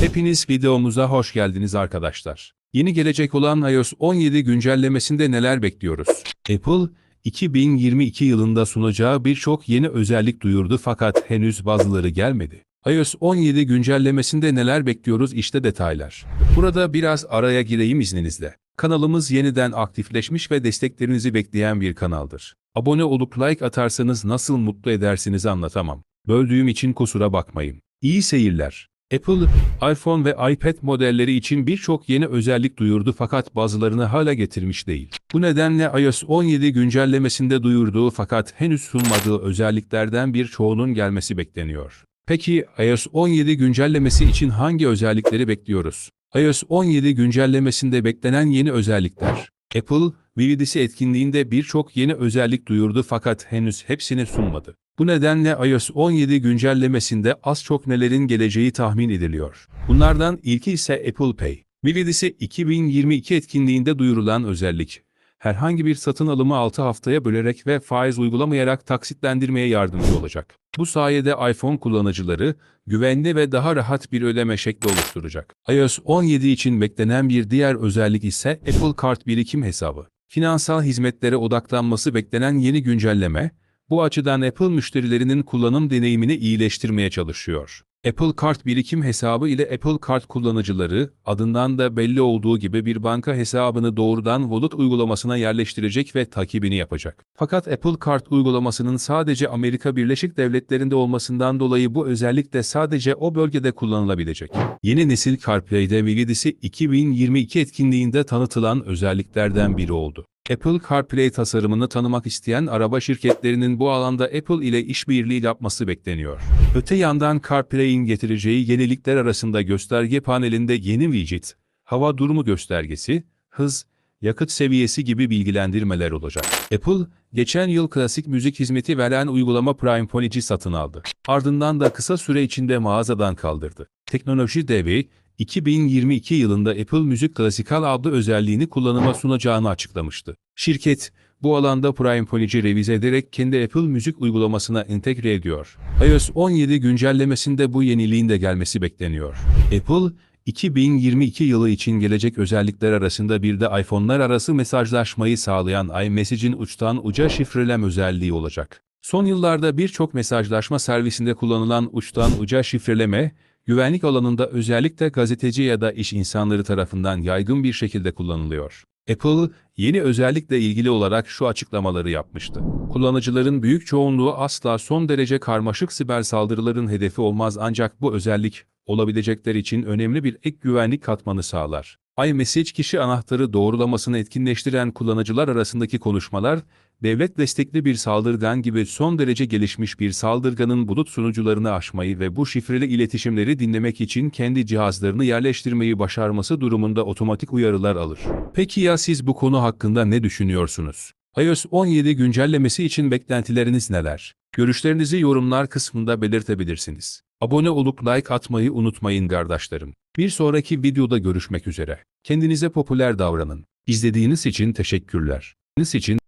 Hepiniz videomuza hoş geldiniz arkadaşlar. Yeni gelecek olan iOS 17 güncellemesinde neler bekliyoruz? Apple, 2022 yılında sunacağı birçok yeni özellik duyurdu fakat henüz bazıları gelmedi. iOS 17 güncellemesinde neler bekliyoruz işte detaylar. Burada biraz araya gireyim izninizle. Kanalımız yeniden aktifleşmiş ve desteklerinizi bekleyen bir kanaldır. Abone olup like atarsanız nasıl mutlu edersiniz anlatamam. Böldüğüm için kusura bakmayın. İyi seyirler. Apple, iPhone ve iPad modelleri için birçok yeni özellik duyurdu fakat bazılarını hala getirmiş değil. Bu nedenle iOS 17 güncellemesinde duyurduğu fakat henüz sunmadığı özelliklerden birçoğunun gelmesi bekleniyor. Peki iOS 17 güncellemesi için hangi özellikleri bekliyoruz? iOS 17 güncellemesinde beklenen yeni özellikler. Apple, VVDC etkinliğinde birçok yeni özellik duyurdu fakat henüz hepsini sunmadı. Bu nedenle iOS 17 güncellemesinde az çok nelerin geleceği tahmin ediliyor. Bunlardan ilki ise Apple Pay. VVDC 2022 etkinliğinde duyurulan özellik. Herhangi bir satın alımı 6 haftaya bölerek ve faiz uygulamayarak taksitlendirmeye yardımcı olacak. Bu sayede iPhone kullanıcıları güvenli ve daha rahat bir ödeme şekli oluşturacak. iOS 17 için beklenen bir diğer özellik ise Apple Kart birikim hesabı. Finansal hizmetlere odaklanması beklenen yeni güncelleme, bu açıdan Apple müşterilerinin kullanım deneyimini iyileştirmeye çalışıyor. Apple Kart birikim hesabı ile Apple Kart kullanıcıları, adından da belli olduğu gibi bir banka hesabını doğrudan Wallet uygulamasına yerleştirecek ve takibini yapacak. Fakat Apple Kart uygulamasının sadece Amerika Birleşik Devletleri'nde olmasından dolayı bu özellik de sadece o bölgede kullanılabilecek. Yeni nesil CarPlay'de VVDC 2022 etkinliğinde tanıtılan özelliklerden biri oldu. Apple CarPlay tasarımını tanımak isteyen araba şirketlerinin bu alanda Apple ile işbirliği yapması bekleniyor. Öte yandan CarPlay'in getireceği yenilikler arasında gösterge panelinde yeni widget, hava durumu göstergesi, hız, yakıt seviyesi gibi bilgilendirmeler olacak. Apple, geçen yıl klasik müzik hizmeti veren uygulama Prime Phone'ci satın aldı. Ardından da kısa süre içinde mağazadan kaldırdı. Teknoloji devi, 2022 yılında Apple Müzik Klasikal adlı özelliğini kullanıma sunacağını açıklamıştı. Şirket, bu alanda Prime Phone'ci revize ederek kendi Apple Müzik uygulamasına entegre ediyor. iOS 17 güncellemesinde bu yeniliğin de gelmesi bekleniyor. Apple, 2022 yılı için gelecek özellikler arasında bir de iPhone'lar arası mesajlaşmayı sağlayan iMessage'in uçtan uca şifreleme özelliği olacak. Son yıllarda birçok mesajlaşma servisinde kullanılan uçtan uca şifreleme, güvenlik alanında özellikle gazeteci ya da iş insanları tarafından yaygın bir şekilde kullanılıyor. Apple, yeni özellikle ilgili olarak şu açıklamaları yapmıştı. Kullanıcıların büyük çoğunluğu asla son derece karmaşık siber saldırıların hedefi olmaz ancak bu özellik, olabilecekler için önemli bir ek güvenlik katmanı sağlar. iMessage kişi anahtarı doğrulamasını etkinleştiren kullanıcılar arasındaki konuşmalar, devlet destekli bir saldırgan gibi son derece gelişmiş bir saldırganın bulut sunucularını aşmayı ve bu şifreli iletişimleri dinlemek için kendi cihazlarını yerleştirmeyi başarması durumunda otomatik uyarılar alır. Peki ya siz bu konu hakkında ne düşünüyorsunuz? iOS 17 güncellemesi için beklentileriniz neler? Görüşlerinizi yorumlar kısmında belirtebilirsiniz. Abone olup like atmayı unutmayın kardeşlerim. Bir sonraki videoda görüşmek üzere. Kendinize popüler davranın. İzlediğiniz için teşekkürler. İzlediğiniz için